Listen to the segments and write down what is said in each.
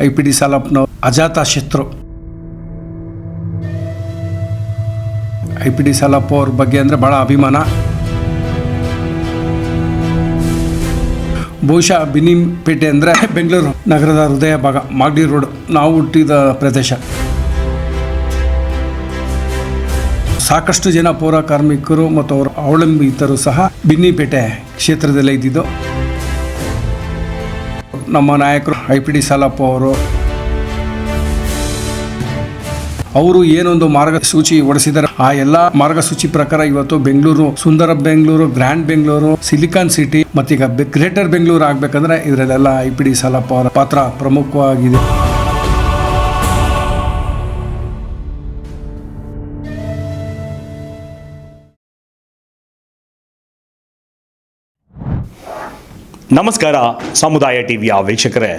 I P D ಸಾಲಪ್ಪನವ್ರು ಅಜಾತ ಶತ್ರು ಐ ಪಿ ಡಿ ಸಾಲಪ್ಪ ಅವ್ರ ಬಗ್ಗೆ ಅಂದರೆ ಭಾಳ ಅಭಿಮಾನ. ಬಹುಶಃ ಬಿನಿಪೇಟೆ ಅಂದರೆ ಬೆಂಗಳೂರು ನಗರದ ಹೃದಯ ಭಾಗ, ಮಾಗಡಿ ರೋಡ್, ನಾವು ಹುಟ್ಟಿದ ಪ್ರದೇಶ. ಸಾಕಷ್ಟು ಜನ ಪೌರ ಕಾರ್ಮಿಕರು ಮತ್ತು ಅವರ ಅವಲಂಬಿತರು ಸಹ ಬಿನ್ನಿಪೇಟೆ ಕ್ಷೇತ್ರದಲ್ಲೇ ಇದ್ದಿದ್ದು. ನಮ್ಮ ನಾಯಕರು ಐ ಪಿ ಡಿ ಸಾಲಪ್ಪ ಅವರು. ಅವರು ಏನೊಂದು ಮಾರ್ಗಸೂಚಿ ಹೊಡೆಸಿದ್ದಾರೆ ಆ ಎಲ್ಲ ಮಾರ್ಗಸೂಚಿ ಪ್ರಕಾರ ಇವತ್ತು ಬೆಂಗಳೂರು ಸುಂದರ Bengaluru, grand Bengaluru, silicon city ಮತ್ತೀಗ ಗ್ರೇಟರ್ ಬೆಂಗಳೂರು ಆಗ್ಬೇಕಂದ್ರೆ ಇದರಲ್ಲೆಲ್ಲ ಐ ಪಿ ಡಿ ಸಾಲಪ್ಪ ಅವರ ಪಾತ್ರ ಪ್ರಮುಖವಾಗಿದೆ. ನಮಸ್ಕಾರ, ಸಮುದಾಯ ಟಿವಿಯ ವೀಕ್ಷಕರೇ.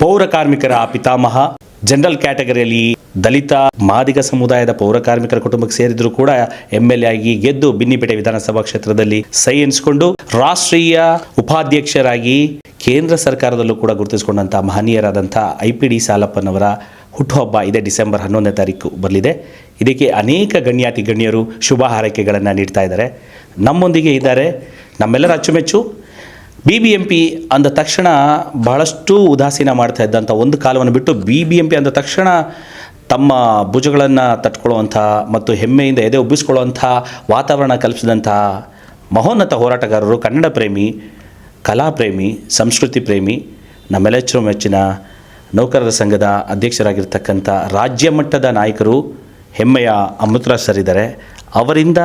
ಪೌರ ಕಾರ್ಮಿಕರ ಪಿತಾಮಹ, ಜನರಲ್ ಕ್ಯಾಟಗರಿಯಲ್ಲಿ ದಲಿತ, ಮಾದಿಗ ಸಮುದಾಯದ ಪೌರ ಕಾರ್ಮಿಕರ ಕುಟುಂಬಕ್ಕೆ ಸೇರಿದ್ರು ಕೂಡ ಎಂ ಎಲ್ ಎ ಆಗಿ ಗೆದ್ದು ಬಿನ್ನಿಪೇಟೆ ವಿಧಾನಸಭಾ ಕ್ಷೇತ್ರದಲ್ಲಿ ಸೈ ಎನಿಸಿಕೊಂಡು ರಾಷ್ಟ್ರೀಯ ಉಪಾಧ್ಯಕ್ಷರಾಗಿ ಕೇಂದ್ರ ಸರ್ಕಾರದಲ್ಲೂ ಕೂಡ ಗುರುತಿಸಿಕೊಂಡಂಥ ಮಹನೀಯರಾದಂಥ ಐ ಪಿ ಡಿ ಸಾಲಪ್ಪನವರ ಹುಟ್ಟುಹಬ್ಬ ಇದೆ ಡಿಸೆಂಬರ್ ಹನ್ನೊಂದನೇ ತಾರೀಕು ಬರಲಿದೆ ಇದಕ್ಕೆ ಅನೇಕ ಗಣ್ಯಾತಿ ಗಣ್ಯರು ಶುಭ ಹಾರೈಕೆಗಳನ್ನು ನೀಡ್ತಾ ಇದ್ದಾರೆ. ನಮ್ಮೊಂದಿಗೆ ಇದ್ದಾರೆ ನಮ್ಮೆಲ್ಲರ ಅಚ್ಚುಮೆಚ್ಚು ಬಿ ಬಿ ಎಂ ಪಿ ಅಂದ ತಕ್ಷಣ ಬಹಳಷ್ಟು ಉದಾಸೀನ ಮಾಡ್ತಾ ಇದ್ದಂಥ ಒಂದು ಕಾಲವನ್ನು ಬಿಟ್ಟು ಬಿ ಬಿ ಎಂ ಪಿ ಅಂದ ತಕ್ಷಣ ತಮ್ಮ ಭುಜಗಳನ್ನು ತಟ್ಕೊಳ್ಳುವಂಥ ಮತ್ತು ಹೆಮ್ಮೆಯಿಂದ ಎದೆ ಉಬ್ಬಿಸ್ಕೊಳ್ಳುವಂಥ ವಾತಾವರಣ ಕಲ್ಪಿಸಿದಂಥ ಮಹೋನ್ನತ ಹೋರಾಟಗಾರರು ಕನ್ನಡ ಪ್ರೇಮಿ, ಕಲಾ ಪ್ರೇಮಿ, ಸಂಸ್ಕೃತಿ ಪ್ರೇಮಿ ನಮ್ಮೆಲೆಚ್ಚರು ಮೆಚ್ಚಿನ ನೌಕರರ ಸಂಘದ ಅಧ್ಯಕ್ಷರಾಗಿರ್ತಕ್ಕಂಥ ರಾಜ್ಯ ಮಟ್ಟದ ನಾಯಕರು ಹೆಮ್ಮೆಯ ಅಮೃತರಾಜ್ ಸರ್ ಇದ್ದಾರೆ ಅವರಿಂದ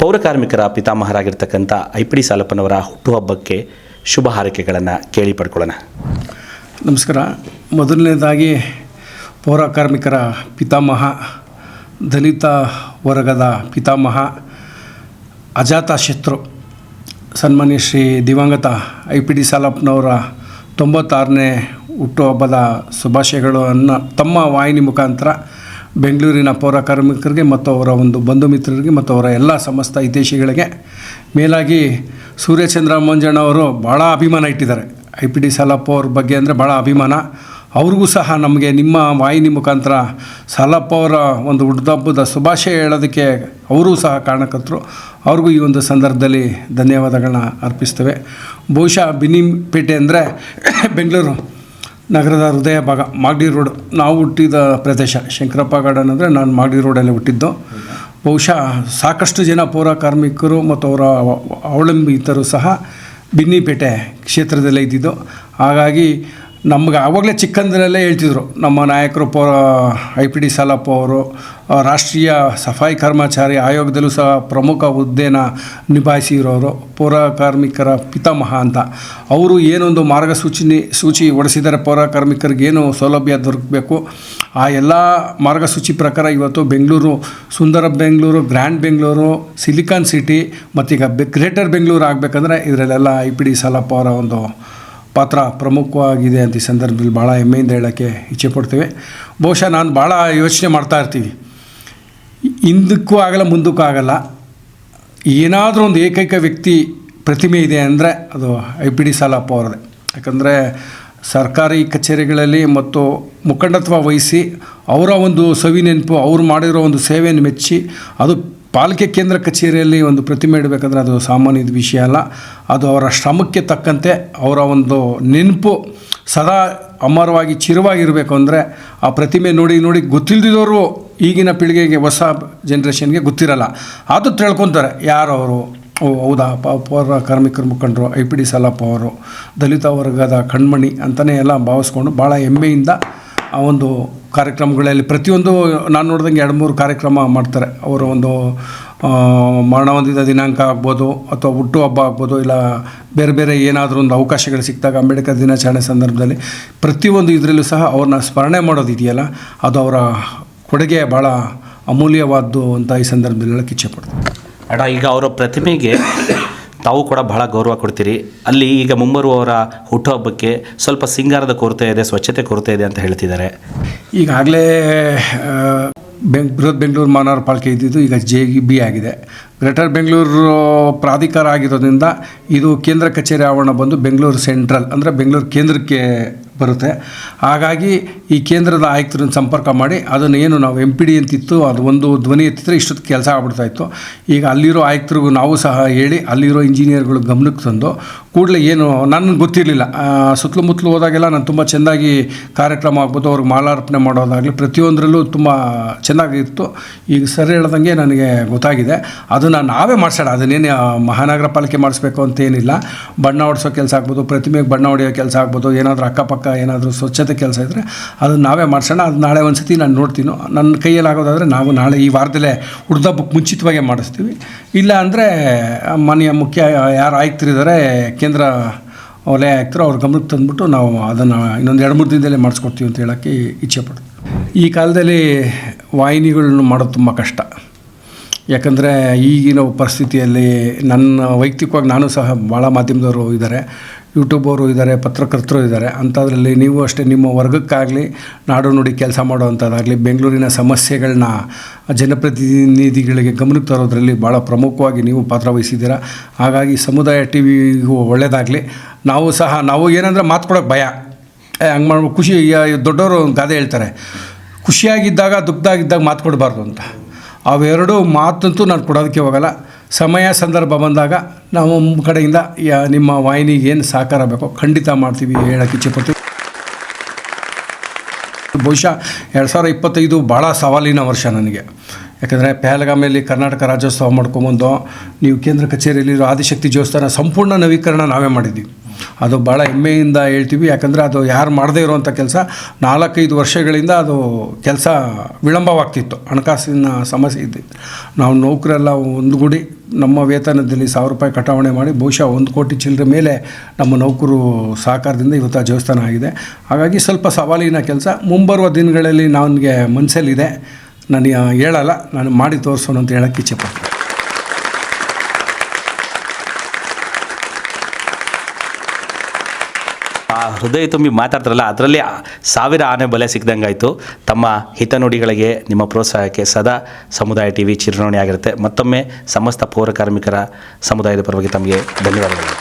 ಪೌರ ಕಾರ್ಮಿಕರ ಪಿತಾಮಹರಾಗಿರ್ತಕ್ಕಂಥ ಐ ಪಿ ಡಿ ಸಾಲಪ್ಪನವರ ಹುಟ್ಟುಹಬ್ಬಕ್ಕೆ ಶುಭ ಹಾರೈಕೆಗಳನ್ನು ಕೇಳಿ ಪಡ್ಕೊಳ್ಳೋಣ. ನಮಸ್ಕಾರ. ಮೊದಲನೇದಾಗಿ ಪೌರ ಕಾರ್ಮಿಕರ ಪಿತಾಮಹ, ದಲಿತ ವರ್ಗದ ಪಿತಾಮಹ ಅಜಾತ ಶತ್ರು ಸನ್ಮಾನ್ಯ ಶ್ರೀ ದಿವಂಗತ ಐ ಪಿ ಡಿ ಸಾಲಪ್ಪನವರ ತೊಂಬತ್ತಾರನೇ ಹುಟ್ಟುಹಬ್ಬದ ಶುಭಾಶಯಗಳನ್ನು ತಮ್ಮ ವಾಹಿನಿ ಮುಖಾಂತರ ಬೆಂಗಳೂರಿನ ಪೌರ ಕಾರ್ಮಿಕರಿಗೆ ಮತ್ತು ಅವರ ಒಂದು ಬಂಧು ಮಿತ್ರರಿಗೆ ಮತ್ತು ಅವರ ಎಲ್ಲ ಸಮಸ್ತ ಹಿತೈಷಿಗಳಿಗೆ ಮೇಲಾಗಿ ಸೂರ್ಯಚಂದ್ರ ಮಂಜಣ್ಣವರು ಭಾಳ ಅಭಿಮಾನ ಇಟ್ಟಿದ್ದಾರೆ. ಐ ಪಿ ಡಿ ಸಾಲಪ್ಪ ಅವ್ರ ಬಗ್ಗೆ ಅಂದರೆ ಭಾಳ ಅಭಿಮಾನ. ಅವ್ರಿಗೂ ಸಹ ನಮಗೆ ನಿಮ್ಮ ವಾಹಿನಿ ಮುಖಾಂತರ ಸಾಲಪ್ಪ ಅವರ ಒಂದು ಹುಟ್ಟದಬ್ಬದ ಶುಭಾಶಯ ಹೇಳೋದಕ್ಕೆ ಅವರೂ ಸಹ ಕಾರಣಕರ್ತರು. ಅವ್ರಿಗೂ ಈ ಒಂದು ಸಂದರ್ಭದಲ್ಲಿ ಧನ್ಯವಾದಗಳನ್ನ ಅರ್ಪಿಸ್ತೇವೆ. ಬಹುಶಃ ಬಿನಿಪೇಟೆ ಅಂದರೆ ಬೆಂಗಳೂರು. ನಗರದ ಹೃದಯ ಭಾಗ, ಮಾಗಡಿ ರೋಡ್. ನಾವು ಹುಟ್ಟಿದ ಪ್ರದೇಶ, ಶಂಕರಪ್ಪ ಗಾರ್ಡನ್ ಅಂದರೆ ನಾನು ಮಾಗಡಿ ರೋಡಲ್ಲಿ ಹುಟ್ಟಿದ್ದು. ಬಹುಶಃ ಸಾಕಷ್ಟು ಜನ ಪೌರ ಕಾರ್ಮಿಕರು ಮತ್ತು ಅವರ ಅವಲಂಬಿತರು ಸಹ ಬಿನ್ನಿಪೇಟೆ ಕ್ಷೇತ್ರದಲ್ಲೇ ಇದ್ದಿದ್ದು. ಹಾಗಾಗಿ ನಮ್ಗೆ ಆವಾಗಲೇ ಚಿಕ್ಕಂದಿನಲ್ಲೇ ಹೇಳ್ತಿದ್ರು. ನಮ್ಮ ನಾಯಕರು ಪೌರ ಐ ಪಿ ಡಿ ಸಾಲಪ್ಪ ಅವರು ರಾಷ್ಟ್ರೀಯ ಸಫಾಯಿ ಕರ್ಮಚಾರಿ ಆಯೋಗದಲ್ಲೂ ಸಹ ಪ್ರಮುಖ ಹುದ್ದೆನ ನಿಭಾಯಿಸಿರೋರು, ಪೌರ ಕಾರ್ಮಿಕರ ಪಿತಾಮಹ ಅಂತ. ಅವರು ಏನೊಂದು ಮಾರ್ಗಸೂಚನೆ, ಸೂಚಿ ಹೊಡೆಸಿದ್ದಾರೆ ಪೌರ ಕಾರ್ಮಿಕರಿಗೆ ಏನು ಸೌಲಭ್ಯ ದೊರಕಬೇಕು. ಆ ಎಲ್ಲ ಮಾರ್ಗಸೂಚಿ ಪ್ರಕಾರ ಇವತ್ತು ಬೆಂಗಳೂರು, ಸುಂದರ Bengaluru, grand Bengaluru, silicon city, ಮತ್ತೀಗ ಬೆ ಗ್ರೇಟರ್ ಬೆಂಗಳೂರು ಆಗಬೇಕಂದ್ರೆ ಇದರಲ್ಲೆಲ್ಲ ಐ ಪಿ ಡಿ ಸಾಲಪ್ಪ ಅವರ ಒಂದು ಪಾತ್ರ ಪ್ರಮುಖವಾಗಿದೆ ಅಂತ ಈ ಸಂದರ್ಭದಲ್ಲಿ ಭಾಳ ಹೆಮ್ಮೆಯಿಂದ ಹೇಳೋಕ್ಕೆ ಇಚ್ಛೆ ಪಡ್ತೇವೆ. ಬಹುಶಃ ನಾನು ಭಾಳ ಯೋಚನೆ ಮಾಡ್ತಾ ಇರ್ತೀವಿ ಹಿಂದಕ್ಕೂ ಆಗಲ್ಲ, ಮುಂದಕ್ಕೂ ಆಗಲ್ಲ. ಏನಾದರೂ ಒಂದು ಏಕೈಕ ವ್ಯಕ್ತಿ ಪ್ರತಿಮೆ ಇದೆ ಅಂದರೆ ಅದು ಐ ಪಿ ಡಿ ಸಾಲಪ್ಪ ಅವರದೇ. ಯಾಕಂದರೆ ಸರ್ಕಾರಿ ಕಚೇರಿಗಳಲ್ಲಿ ಮತ್ತು ಮುಖಂಡತ್ವ ವಹಿಸಿ ಅವರ ಒಂದು ಸವಿ ನೆನಪು ಅವ್ರು ಮಾಡಿರೋ ಒಂದು ಸೇವೆಯನ್ನು ಮೆಚ್ಚಿ ಅದು ಪಾಲಿಕೆ ಕೇಂದ್ರ ಕಚೇರಿಯಲ್ಲಿ ಒಂದು ಪ್ರತಿಮೆ ಇಡಬೇಕಂದ್ರೆ ಅದು ಸಾಮಾನ್ಯದ ವಿಷಯ ಅಲ್ಲ. ಅದು ಅವರ ಶ್ರಮಕ್ಕೆ ತಕ್ಕಂತೆ ಅವರ ಒಂದು ನೆನಪು ಸದಾ ಅಮರವಾಗಿ ಚಿರವಾಗಿರಬೇಕು ಅಂದರೆ ಆ ಪ್ರತಿಮೆ ನೋಡಿ ನೋಡಿ ಗೊತ್ತಿಲ್ಲದಿದ್ದವರು ಈಗಿನ ಪೀಳಿಗೆಗೆ ಹೊಸ ಜನ್ರೇಷನ್ಗೆ ಗೊತ್ತಿರಲ್ಲ. ಅದು ತಿಳ್ಕೊತಾರೆ ಯಾರು ಅವರು? ಓ, ಹೌದಾ? ಪೌರ ಕಾರ್ಮಿಕರ ಮುಖಂಡರು, ಐ ಪಿ ಡಿ ಸಾಲಪ್ಪ ಅವರು, ದಲಿತ ವರ್ಗದ ಕಣ್ಮಣಿ ಅಂತಲೇ ಎಲ್ಲ ಭಾವಿಸ್ಕೊಂಡು ಭಾಳ ಹೆಮ್ಮೆಯಿಂದ ಆ ಒಂದು ಕಾರ್ಯಕ್ರಮಗಳಲ್ಲಿ ಪ್ರತಿಯೊಂದು ನಾನು ನೋಡ್ದಂಗೆ ಎರಡು ಮೂರು ಕಾರ್ಯಕ್ರಮ ಮಾಡ್ತಾರೆ. ಅವರ ಒಂದು ಮರಣ ಹೊಂದಿದ ದಿನಾಂಕ ಆಗ್ಬೋದು ಅಥವಾ ಹುಟ್ಟುಹಬ್ಬ ಆಗ್ಬೋದು ಇಲ್ಲ ಬೇರೆ ಬೇರೆ ಏನಾದರೂ ಒಂದು ಅವಕಾಶಗಳು ಸಿಕ್ಕಿದಾಗ ಅಂಬೇಡ್ಕರ್ ದಿನಾಚರಣೆ ಸಂದರ್ಭದಲ್ಲಿ ಪ್ರತಿಯೊಂದು ಇದರಲ್ಲೂ ಸಹ ಅವ್ರನ್ನ ಸ್ಮರಣೆ ಮಾಡೋದಿದೆಯಲ್ಲ ಅದು ಅವರ ಕೊಡುಗೆ ಭಾಳ ಅಮೂಲ್ಯವಾದ್ದು ಅಂತ ಈ ಸಂದರ್ಭದಲ್ಲಿ ಹೇಳೋಕ್ಕೆ ಇಚ್ಛೆ ಪಡ್ತೀನಿ. ಅಡ ಈಗ ಅವರ ಪ್ರತಿಮೆಗೆ ತಾವು ಕೂಡ ಬಹಳ ಗೌರವ ಕೊಡ್ತೀರಿ. ಅಲ್ಲಿ ಈಗ ಮುಂಬರುವವರ ಹುಟ್ಟುಹಬ್ಬಕ್ಕೆ ಸ್ವಲ್ಪ ಸಿಂಗಾರದ ಕೊರತೆ ಇದೆ, ಸ್ವಚ್ಛತೆ ಕೊರತೆ ಇದೆ ಅಂತ ಹೇಳ್ತಿದ್ದಾರೆ. ಈಗಾಗಲೇ ಬೆಂಗ್ ಬೃಹತ್ ಬೆಂಗಳೂರು ಮಹಾನಗರ ಪಾಲಿಕೆ ಇದ್ದಿದ್ದು ಈಗ ಜೆ ಬಿ ಆಗಿದೆ. ಗ್ರೇಟರ್ ಬೆಂಗಳೂರು ಪ್ರಾಧಿಕಾರ ಆಗಿರೋದ್ರಿಂದ ಇದು ಕೇಂದ್ರ ಕಚೇರಿ ಆವರಣ ಬಂದು ಬೆಂಗಳೂರು ಸೆಂಟ್ರಲ್, ಅಂದರೆ ಬೆಂಗಳೂರು ಕೇಂದ್ರಕ್ಕೆ ಬರುತ್ತೆ. ಹಾಗಾಗಿ ಈ ಕೇಂದ್ರದ ಆಯುಕ್ತರನ್ನು ಸಂಪರ್ಕ ಮಾಡಿ ಅದನ್ನು ಏನು ನಾವು ಎಂ ಪಿ ಡಿ ಅಂತಿತ್ತು, ಅದು ಒಂದು ಧ್ವನಿ ಎತ್ತಿದ್ರೆ ಇಷ್ಟೊತ್ತು ಕೆಲಸ ಆಗ್ಬಿಡ್ತಾ ಇತ್ತು. ಈಗ ಅಲ್ಲಿರೋ ಆಯುಕ್ತರಿಗೂ ನಾವು ಸಹ ಹೇಳಿ, ಅಲ್ಲಿರೋ ಇಂಜಿನಿಯರ್ಗಳು ಗಮನಕ್ಕೆ ತಂದು ಕೂಡಲೇ ಏನು ನನಗೆ ಗೊತ್ತಿರಲಿಲ್ಲ. ಸುತ್ತಲೂ ಮುತ್ತಲು ಹೋದಾಗೆಲ್ಲ ನಾನು ತುಂಬ ಚೆನ್ನಾಗಿ ಕಾರ್ಯಕ್ರಮ ಆಗ್ಬೋದು, ಅವ್ರಿಗೆ ಮಾಲಾರ್ಪಣೆ ಮಾಡೋದಾಗಲಿ ಪ್ರತಿಯೊಂದರಲ್ಲೂ ತುಂಬ ಚೆನ್ನಾಗಿತ್ತು. ಈಗ ಸರಿ ಹೇಳ್ದಂಗೆ ನನಗೆ ಗೊತ್ತಾಗಿದೆ. ಅದನ್ನು ನಾವೇ ಮಾಡಿಸೋಣ. ಅದನ್ನೇನು ಮಹಾನಗರ ಪಾಲಿಕೆ ಮಾಡಿಸ್ಬೇಕು ಅಂತೇನಿಲ್ಲ ಬಣ್ಣ ಹೊಡ್ಸೋ ಕೆಲಸ ಆಗ್ಬೋದು, ಪ್ರತಿಮೆಗೆ ಬಣ್ಣ ಹೊಡೆಯೋ ಕೆಲಸ ಆಗ್ಬೋದು, ಏನಾದರೂ ಅಕ್ಕಪಕ್ಕ ಏನಾದರೂ ಸ್ವಚ್ಛತೆ ಕೆಲಸ ಇದ್ದರೆ ಅದನ್ನು ನಾವೇ ಮಾಡಿಸೋಣ, ಅದು ನಾಳೆ ಒಂದು ಸತಿ ನಾನು ನೋಡ್ತೀನಿ. ನನ್ನ ಕೈಯಲ್ಲಿ ಆಗೋದಾದರೆ ನಾವು ನಾಳೆ ಈ ವಾರದಲ್ಲೇ ಹುಡ್ದಬ್ಬಕ್ಕೆ ಮುಂಚಿತವಾಗೇ ಮಾಡಿಸ್ತೀವಿ. ಇಲ್ಲ ಅಂದರೆ ಮನೆಯ ಮುಖ್ಯ ಯಾರು ಆಯುಕ್ತರಿದ್ದಾರೆ ಕೇಂದ್ರ ವಲಯ ಆಯುಕ್ತರು ಅವ್ರ ಗಮನಕ್ಕೆ ತಂದುಬಿಟ್ಟು ನಾವು ಅದನ್ನು ಇನ್ನೊಂದು ಎರಡು ಮೂರು ದಿನದಲ್ಲೇ ಮಾಡಿಸ್ಕೊಡ್ತೀವಿ ಅಂತ ಹೇಳೋಕ್ಕೆ ಇಚ್ಛೆ ಪಡ್ತೀವಿ. ಈ ಕಾಲದಲ್ಲಿ ವಾಹಿನಿಗಳನ್ನು ಮಾಡೋದು ತುಂಬ ಕಷ್ಟ. ಯಾಕಂದರೆ ಈಗಿನ ಪರಿಸ್ಥಿತಿಯಲ್ಲಿ ನನ್ನ ವೈಯಕ್ತಿಕವಾಗಿ ನಾನು ಸಹ ಭಾಳ ಮಾಧ್ಯಮದವರು ಇದ್ದಾರೆ ಯೂಟ್ಯೂಬ್ ಅವರು ಇದ್ದಾರೆ, ಪತ್ರಕರ್ತರು ಇದ್ದಾರೆ. ಅಂಥದ್ರಲ್ಲಿ ನೀವು ಅಷ್ಟೇ ನಿಮ್ಮ ವರ್ಗಕ್ಕಾಗಲಿ, ನಾಡು ನುಡಿ ಕೆಲಸ ಮಾಡುವಂಥದ್ದಾಗಲಿ, ಬೆಂಗಳೂರಿನ ಸಮಸ್ಯೆಗಳನ್ನ ಜನಪ್ರತಿನಿಧಿಗಳಿಗೆ ಗಮನಕ್ಕೆ ತರೋದ್ರಲ್ಲಿ ಭಾಳ ಪ್ರಮುಖವಾಗಿ ನೀವು ಪಾತ್ರ ವಹಿಸಿದ್ದೀರಾ. ಹಾಗಾಗಿ ಸಮುದಾಯ ಟಿ ವಿಗೂ ಒಳ್ಳೆಯದಾಗಲಿ ನಾವು ಸಹ, ನಾವು ಏನಂದರೆ ಮಾತು ಕೊಡೋಕ್ಕೆ ಭಯ. ಹಂಗೆ ಮಾಡ್ಬೇಕು ಖುಷಿ ದೊಡ್ಡವರು ಗಾದೆ ಹೇಳ್ತಾರೆ. ಖುಷಿಯಾಗಿದ್ದಾಗ, ದುಃಖದಾಗಿದ್ದಾಗ ಮಾತು ಕೊಡಬಾರ್ದು ಅಂತ. ಅವೆರಡು ಮಾತಂತೂ ನಾನು ಕೊಡೋದಕ್ಕೆ ಹೋಗಲ್ಲ. ಸಮಯ ಸಂದರ್ಭ ಬಂದಾಗ ನಾವು ಕಡೆಯಿಂದ ನಿಮ್ಮ ವಾಹಿನಿಗೆ ಏನು ಸಹಕಾರ ಬೇಕೋ ಖಂಡಿತ ಮಾಡ್ತೀವಿ ಹೇಳೋಕ್ಕೆ ಇಚ್ಛೆಪಡ್ತೀವಿ. ಬಹುಶಃ ಎರಡು ಸಾವಿರ ಇಪ್ಪತ್ತೈದು ಭಾಳ ಸವಾಲಿನ ವರ್ಷ ನನಗೆ. ಯಾಕಂದರೆ ಪಹಲ್ಗಾಮಲ್ಲಿ ಕರ್ನಾಟಕ ರಾಜ್ಯೋತ್ಸವ ಮಾಡ್ಕೊಂಬಂದು, ನೀವು ಕೇಂದ್ರ ಕಚೇರಿಯಲ್ಲಿರೋ ಆದಿಶಕ್ತಿ ದೇವಸ್ಥಾನ ಸಂಪೂರ್ಣ ನವೀಕರಣ ನಾವೇ ಮಾಡಿದ್ದೀವಿ. ಅದು ಭಾಳ ಹೆಮ್ಮೆಯಿಂದ ಹೇಳ್ತೀವಿ, ಯಾಕಂದರೆ ಅದು ಯಾರು ಮಾಡದೇ ಇರುವಂಥ ಕೆಲಸ. ನಾಲ್ಕೈದು ವರ್ಷಗಳಿಂದ ಅದು ಕೆಲಸ ವಿಳಂಬವಾಗ್ತಿತ್ತು. ಹಣಕಾಸಿನ ಸಮಸ್ಯೆ ಇದ್ದಿತ್ತು ನಾವು ನೌಕರೆಲ್ಲ ಒಂದುಗೂಡಿ ನಮ್ಮ ವೇತನದಲ್ಲಿ ಸಾವಿರ ರೂಪಾಯಿ ಕಟಾವಣೆ ಮಾಡಿ, ಬಹುಶಃ ಒಂದು ಕೋಟಿ ಚಿಲ್ಲರೆ ಮೇಲೆ ನಮ್ಮ ನೌಕರು ಸಹಕಾರದಿಂದ ಇವತ್ತು ದೇವಸ್ಥಾನ ಆಗಿದೆ. ಹಾಗಾಗಿ ಸ್ವಲ್ಪ ಸವಾಲಿನ ಕೆಲಸ. ಮುಂಬರುವ ದಿನಗಳಲ್ಲಿ ನನಗೆ ಮನಸ್ಸಲ್ಲಿದೆ ನಾನು ಹೇಳಲ್ಲ, ನಾನು ಮಾಡಿ ತೋರಿಸೋಣ ಅಂತ ಹೇಳೋಕ್ಕೆ ಇಚ್ಛೆಪಡ್ತೀನಿ ಹೃದಯ ತುಂಬಿ ಮಾತಾಡ್ತಾರಲ್ಲ, ಅದರಲ್ಲಿ ಸಾವಿರ ಆನೆ ಬಲೆ ಸಿಕ್ದಂಗಾಯಿತು. ತಮ್ಮ ಹಿತನುಡಿಗಳಿಗೆ ನಿಮ್ಮ ಪ್ರೋತ್ಸಾಹಕ್ಕೆ ಸದಾ ಸಮುದಾಯ ಟಿ ವಿ ಚಿರಋಣಿ ಆಗಿರುತ್ತೆ. ಮತ್ತೊಮ್ಮೆ ಸಮಸ್ತ ಪೌರ ಕಾರ್ಮಿಕರ ಸಮುದಾಯದ ಪರವಾಗಿ ತಮಗೆ ಧನ್ಯವಾದಗಳು.